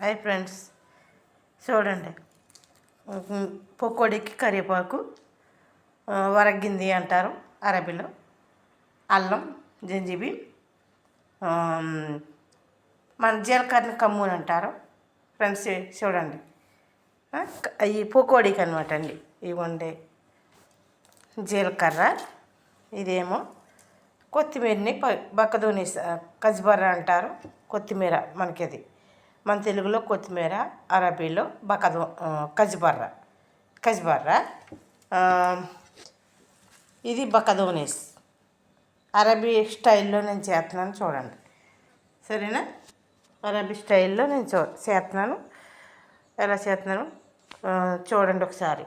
Hi friends. చూడండి. పొక్కోడికి కరివేపాకు వరగ్గింది అంటారు అరబీలో. అల్లం జంజిబి మన జీలకర్రని కమ్ముని అంటారు. ఫ్రెండ్స్ చూడండి. ఈ పకోడీకి అనమాట అండి. ఇవి వండే జీలకర్ర ఇదేమో కొత్తిమీరని ప- బక్కదూని కజ్బర్ర అంటారు. కొత్తిమీర మనకి అది. మన తెలుగులో కొత్తిమీర అరబీలో బకదు కజిబర్ర కజిబర్ర ఇది బకదోనీస్ అరబీ స్టైల్లో నేను చేస్తున్నాను చూడండి. సరేనా? అరబీ స్టైల్లో నేను చూ చేస్తున్నాను. ఎలా చేస్తున్నాను? చూడండి ఒకసారి.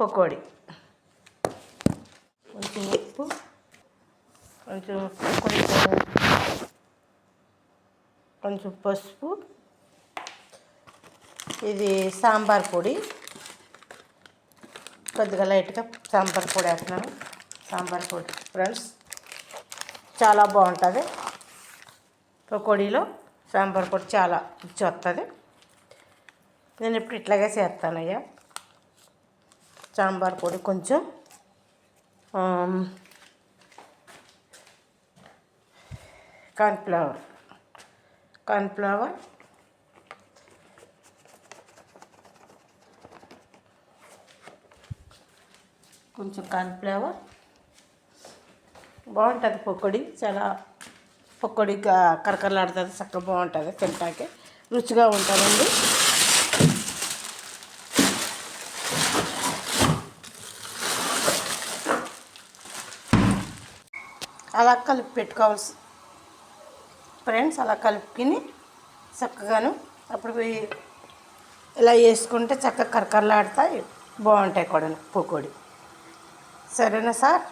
పకోడీ. కొంచెం ఉప్పు కొంచెం కొంచెం కొంచెం పసుపు. ఇది సాంబార్ పొడి. కొద్దిగా లైట్గా సాంబార్ పొడి వేస్తున్నాను. సాంబార్ పొడి ఫ్రెండ్స్. చాలా బాగుంటుంది. పకోడీలో సాంబార్ పొడి చాలా రుచి వస్తుంది. నేను ఇప్పుడు ఇట్లాగే చేస్తానయ్యా సాంబార్ పొడి కొంచెం కార్న్ఫ్లవర్. కార్న్ఫ్లవర్. కొంచెం కార్న్ఫ్లవర్. బాగుంటుంది పకోడీ. చాలా పకోడీ క- కరకరలాడుతుంది చక్కగా బాగుంటుంది తింటాకే. రుచిగా ఉంటుందండి. అలా కలిపి పెట్టుకోవాల్సి ఫ్రెండ్స్ అలా కలుపుకుని చక్కగాను. అప్పుడు ఇలా వేసుకుంటే చక్కగా కరకరలాడతాయి. బాగుంటాయి కూడా. పకోడీ సరేనా సార్?